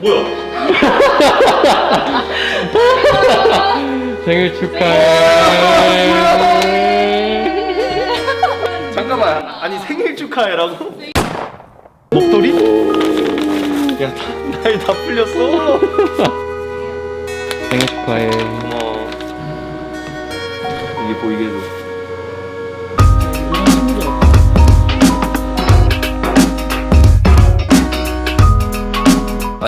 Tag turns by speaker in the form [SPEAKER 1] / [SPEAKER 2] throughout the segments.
[SPEAKER 1] 뭐야?
[SPEAKER 2] 생일 축하해.
[SPEAKER 1] 잠깐만 아니 생일 축하해라고? 목도리? 야 다, 나이 다 풀렸어
[SPEAKER 2] 생일 축하해.
[SPEAKER 1] 고마워 이게 보이게 해줘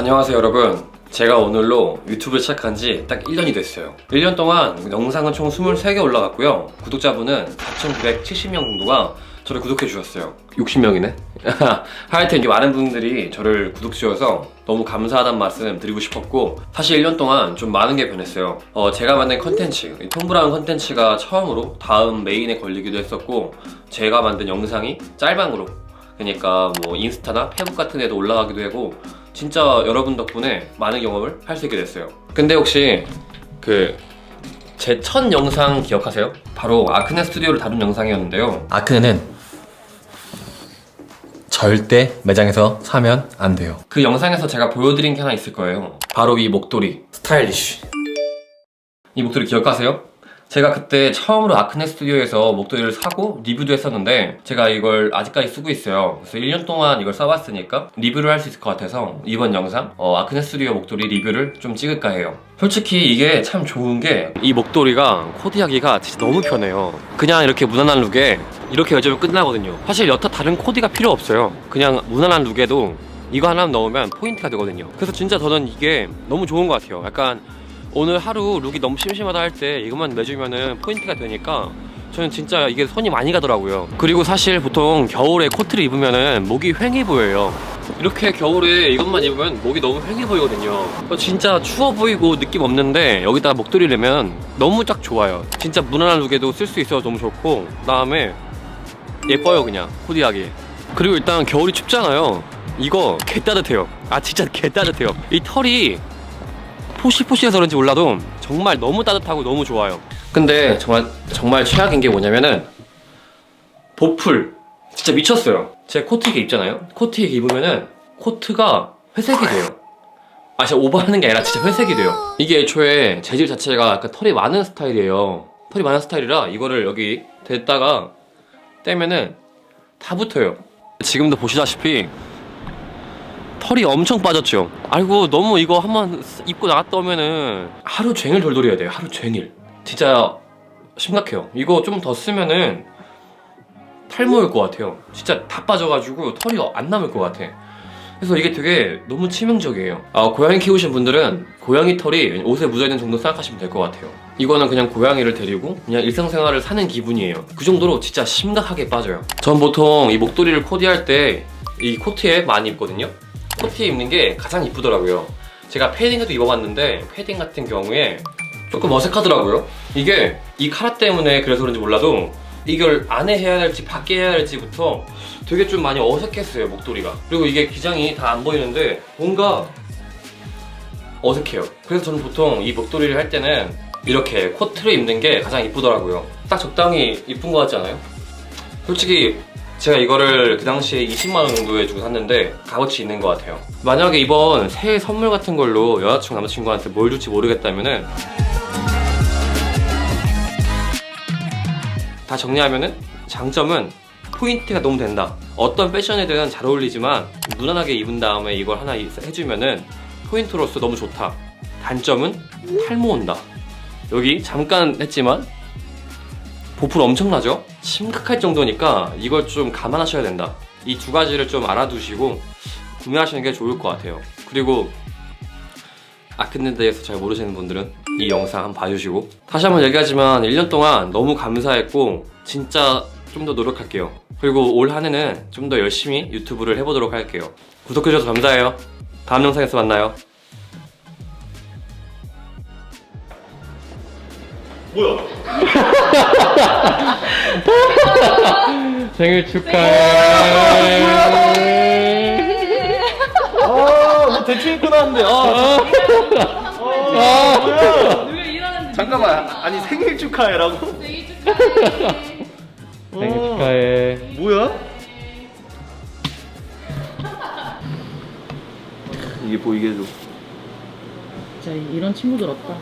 [SPEAKER 3] 안녕하세요 여러분. 제가 오늘로 유튜브를 시작한 지 딱 1년이 됐어요. 1년 동안 영상은 총 23개 올라갔고요. 구독자분은 4,970명 정도가 저를 구독해 주셨어요. 60명이네? 하여튼 이게 많은 분들이 저를 구독 주셔서 너무 감사하다는 말씀 드리고 싶었고 사실 1년 동안 좀 많은 게 변했어요. 어, 제가 만든 컨텐츠 이 톰브라운 컨텐츠가 처음으로 다음 메인에 걸리기도 했었고 제가 만든 영상이 짤방으로 그러니까 뭐 인스타나 페북 같은 데도 올라가기도 하고 진짜 여러분 덕분에 많은 경험을 할 수 있게 됐어요. 근데 혹시 그 제 첫 영상 기억하세요? 바로 아크네 스튜디오를 다룬 영상이었는데요.
[SPEAKER 4] 아크는 절대 매장에서 사면 안 돼요.
[SPEAKER 3] 그 영상에서 제가 보여드린 게 하나 있을 거예요. 바로 이 목도리 스타일리쉬. 이 목도리 기억하세요? 제가 그때 처음으로 아크네 스튜디오에서 목도리를 사고 리뷰도 했었는데 제가 이걸 아직까지 쓰고 있어요. 그래서 1년 동안 이걸 써봤으니까 리뷰를 할 수 있을 것 같아서 이번 영상 어, 아크네 스튜디오 목도리 리뷰를 좀 찍을까 해요. 솔직히 이게 참 좋은 게 이 목도리가 코디하기가 진짜 너무 편해요. 그냥 이렇게 무난한 룩에 이렇게 여주면 끝나거든요. 사실 여타 다른 코디가 필요 없어요. 그냥 무난한 룩에도 이거 하나 넣으면 포인트가 되거든요. 그래서 진짜 저는 이게 너무 좋은 것 같아요. 약간 오늘 하루 룩이 너무 심심하다 할 때 이것만 내주면은 포인트가 되니까 저는 진짜 이게 손이 많이 가더라고요. 그리고 사실 보통 겨울에 코트를 입으면은 목이 휑해 보여요. 이렇게 겨울에 이것만 입으면 목이 너무 휑해 보이거든요. 어, 진짜 추워 보이고 느낌 없는데 여기다가 목도리 내면 너무 딱 좋아요. 진짜 무난한 룩에도 쓸 수 있어서 너무 좋고 그 다음에 예뻐요 그냥 코디하기. 그리고 일단 겨울이 춥잖아요. 이거 개 따뜻해요. 아 진짜 개 따뜻해요. 이 털이 포실포실해서 그런지 몰라도 정말 너무 따뜻하고 너무 좋아요. 근데 정말 정말 최악인 게 뭐냐면은 보풀 진짜 미쳤어요. 제 코트게 입잖아요. 코트게 입으면은 코트가 회색이 돼요. 아 진짜 오버하는 게 아니라 진짜 회색이 돼요. 이게 애초에 재질 자체가 약간 털이 많은 스타일이에요. 털이 많은 스타일이라 이거를 여기 댔다가 떼면은 다 붙어요. 지금도 보시다시피 털이 엄청 빠졌죠. 아이고 너무 이거 한번 쓰- 입고 나갔다 오면은 하루 종일 돌돌이 해야 돼요. 하루 종일. 진짜 심각해요. 이거 좀 더 쓰면은 탈모일 것 같아요. 진짜 다 빠져가지고 털이 안 남을 것 같아. 그래서 이게 되게 너무 치명적이에요. 아, 고양이 키우신 분들은 고양이 털이 옷에 묻어있는 정도 생각하시면 될 것 같아요. 이거는 그냥 고양이를 데리고 그냥 일상생활을 사는 기분이에요. 그 정도로 진짜 심각하게 빠져요. 전 보통 이 목도리를 코디할 때 이 코트에 많이 입거든요. 코트에 입는 게 가장 이쁘더라고요. 제가 패딩에도 입어봤는데 패딩 같은 경우에 조금 어색하더라고요. 이게 이 카라 때문에 그래서 그런지 몰라도 이걸 안에 해야 될지 밖에 해야 될지부터 되게 좀 많이 어색했어요 목도리가. 그리고 이게 기장이 다 안 보이는데 뭔가 어색해요. 그래서 저는 보통 이 목도리를 할 때는 이렇게 코트를 입는 게 가장 이쁘더라고요. 딱 적당히 이쁜 것 같지 않아요? 솔직히 제가 이거를 그 당시에 20만 원 정도에 주고 샀는데 값어치 있는 것 같아요. 만약에 이번 새해 선물 같은 걸로 여자친구 남자친구한테 뭘 줄지 모르겠다면은 다 정리하면은 장점은 포인트가 너무 된다. 어떤 패션에든 잘 어울리지만 무난하게 입은 다음에 이걸 하나 해주면은 포인트로서 너무 좋다. 단점은 탈모 온다. 여기 잠깐 했지만 보풀 엄청나죠? 심각할 정도니까 이걸 좀 감안하셔야 된다. 이 두 가지를 좀 알아두시고 구매하시는 게 좋을 것 같아요. 그리고 아크네 대해서 잘 모르시는 분들은 이 영상 한번 봐주시고 다시 한번 얘기하지만 1년 동안 너무 감사했고 진짜 좀 더 노력할게요. 그리고 올 한 해는 좀 더 열심히 유튜브를 해보도록 할게요. 구독해주셔서 감사해요. 다음 영상에서 만나요.
[SPEAKER 1] 뭐야?
[SPEAKER 2] 생일 축하해.
[SPEAKER 1] 아 뭐 대충 입고 나왔는데 아, 아 뭐야?
[SPEAKER 5] 누가 일하는데
[SPEAKER 1] 잠깐만 아니 생일 축하해라고?
[SPEAKER 5] 생일 축하해.
[SPEAKER 2] 생일
[SPEAKER 1] 어.
[SPEAKER 2] 축하해.
[SPEAKER 1] 뭐야? 이게 보이게 해줘.
[SPEAKER 5] 진짜 이런 친구들 없다.